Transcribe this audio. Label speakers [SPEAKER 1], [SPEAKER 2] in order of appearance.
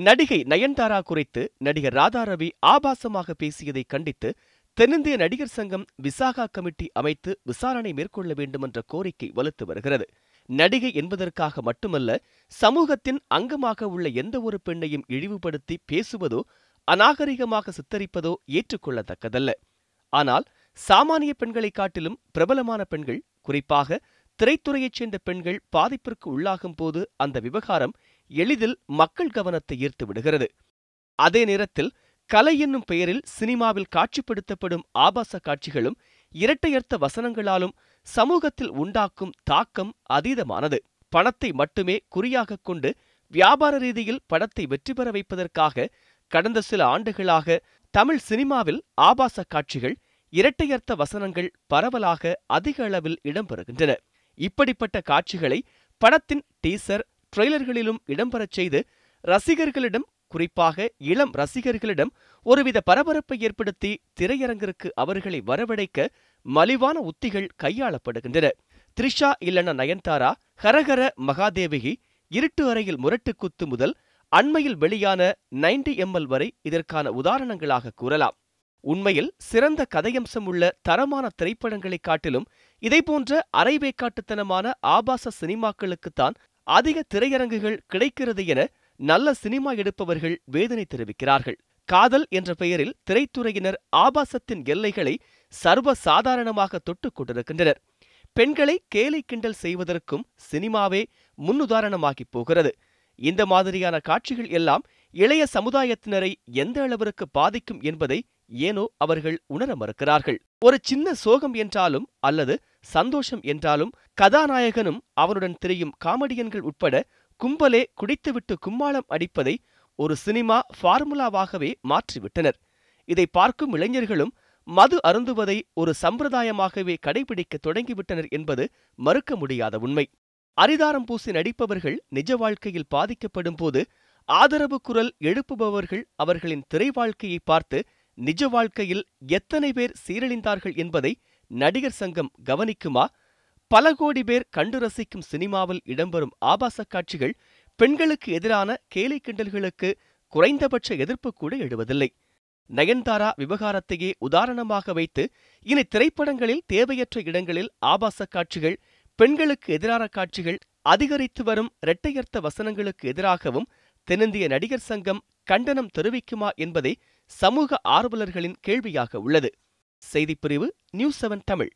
[SPEAKER 1] நடிகை நயன்தாரா குறித்து நடிகர் ராதாரவி ஆபாசமாக பேசியதை கண்டித்து தென்னிந்திய நடிகர் சங்கம் விசாகா கமிட்டி அமைத்து விசாரணை மேற்கொள்ள வேண்டுமென்ற கோரிக்கை வலுத்து வருகிறது. நடிகை என்பதற்காக மட்டுமல்ல சமூகத்தின் அங்கமாக உள்ள எந்த ஒரு பெண்ணையும் இழிவுபடுத்தி பேசுவதோ அநாகரிகமாக சித்தரிப்பதோ ஏற்றுக்கொள்ளத்தக்கதல்ல. ஆனால் சாமானிய பெண்களைக் காட்டிலும் பிரபலமான பெண்கள் குறிப்பாக திரைத்துறையைச் சேர்ந்த பெண்கள் பாதிப்பிற்கு உள்ளாகும் போது அந்த விவகாரம் எளிதில் மக்கள் கவனத்தை ஈர்த்து விடுகிறது. அதே நேரத்தில் கலை என்னும் பெயரில் சினிமாவில் காட்சிப்படுத்தப்படும் ஆபாச காட்சிகளும் இரட்டையர்த்த வசனங்களாலும் சமூகத்தில் உண்டாக்கும் தாக்கம் அதீதமானது. பணத்தை மட்டுமே குறியாகக் கொண்டு வியாபார ரீதியில் படத்தை வெற்றி பெற வைப்பதற்காக கடந்த சில ஆண்டுகளாக தமிழ் சினிமாவில் ஆபாச காட்சிகள் இரட்டையர்த்த வசனங்கள் பரவலாக அதிக அளவில் இடம்பெறுகின்றன. இப்படிப்பட்ட காட்சிகளை படத்தின் டீசர் ட்ரெய்லர்களிலும் இடம்பெறச் செய்து ரசிகர்களிடம் குறிப்பாக இளம் ரசிகர்களிடம் ஒருவித பரபரப்பை ஏற்படுத்தி திரையரங்கிற்கு அவர்களை வரவழைக்க மலிவான உத்திகள் கையாளப்படுகின்றன. த்ரிஷா இல்லன நயன்தாரா ஹரஹர மகாதேவகி இருட்டு அறையில் முரட்டு குத்து முதல் அண்மையில் வெளியான நைன்டி எம்எல் வரை இதற்கான உதாரணங்களாக கூறலாம். உண்மையில் சிறந்த கதையம்சம் உள்ள தரமான திரைப்படங்களைக் காட்டிலும் இதைபோன்ற அரைவேக்காட்டுத்தனமான ஆபாச சினிமாக்களுக்குத்தான் அதிக திரையரங்குகள் கிடைக்கிறது என நல்ல சினிமா எடுப்பவர்கள் வேதனை தெரிவிக்கிறார்கள். காதல் என்ற பெயரில் திரைத்துறையினர் ஆபாசத்தின் எல்லைகளை சர்வ சாதாரணமாக தொட்டுக் கொண்டிருக்கின்றனர். பெண்களை கேலி கிண்டல் செய்வதற்கும் சினிமாவே முன்னுதாரணமாகி போகிறது. இந்த மாதிரியான காட்சிகள் எல்லாம் இளைய சமுதாயத்தினரை எந்த அளவிற்கு பாதிக்கும் என்பதை ஏனோ அவர்கள் உணர மறுக்கிறார்கள். ஒரு சின்ன சோகம் என்றாலும் அல்லது சந்தோஷம் என்றாலும் கதாநாயகனும் அவனுடன் திரியும் காமெடியன்கள் உட்பட கும்பலே குடித்துவிட்டு கும்மாளம் அடிப்பதை ஒரு சினிமா ஃபார்முலாவாகவே மாற்றிவிட்டனர். இதை பார்க்கும் இளைஞர்களும் மது அருந்துவதை ஒரு சம்பிரதாயமாகவே கடைபிடிக்க தொடங்கிவிட்டனர் என்பது மறுக்க முடியாத உண்மை. அரிதாரம் பூசி நடிப்பவர்கள் நிஜ வாழ்க்கையில் பாதிக்கப்படும் போது ஆதரவு குரல் எழுப்புபவர்கள் அவர்களின் திரை வாழ்க்கையை பார்த்து நிஜ வாழ்க்கையில் எத்தனை பேர் சீரழிந்தார்கள் என்பதை நடிகர் சங்கம் கவனிக்குமா? பல கோடி பேர் கண்டு ரசிக்கும் சினிமாவில் இடம்பெறும் ஆபாச காட்சிகள் பெண்களுக்கு எதிரான கேலி கிண்டல்களுக்கு குறைந்தபட்ச எதிர்ப்பு கூட எழுவதில்லை. நயன்தாரா விவகாரத்தையே உதாரணமாக வைத்து இனி திரைப்படங்களில் தேவையற்ற இடங்களில் ஆபாச காட்சிகள் பெண்களுக்கு எதிரான காட்சிகள் அதிகரித்து வரும் இரட்டையர்த்த வசனங்களுக்கு எதிராகவும் தென்னிந்திய நடிகர் சங்கம் கண்டனம் தெரிவிக்குமா என்பதே சமூக ஆர்வலர்களின் கேள்வியாக உள்ளது. செய்திப்பிரிவு நியூஸ் செவன் தமிழ்.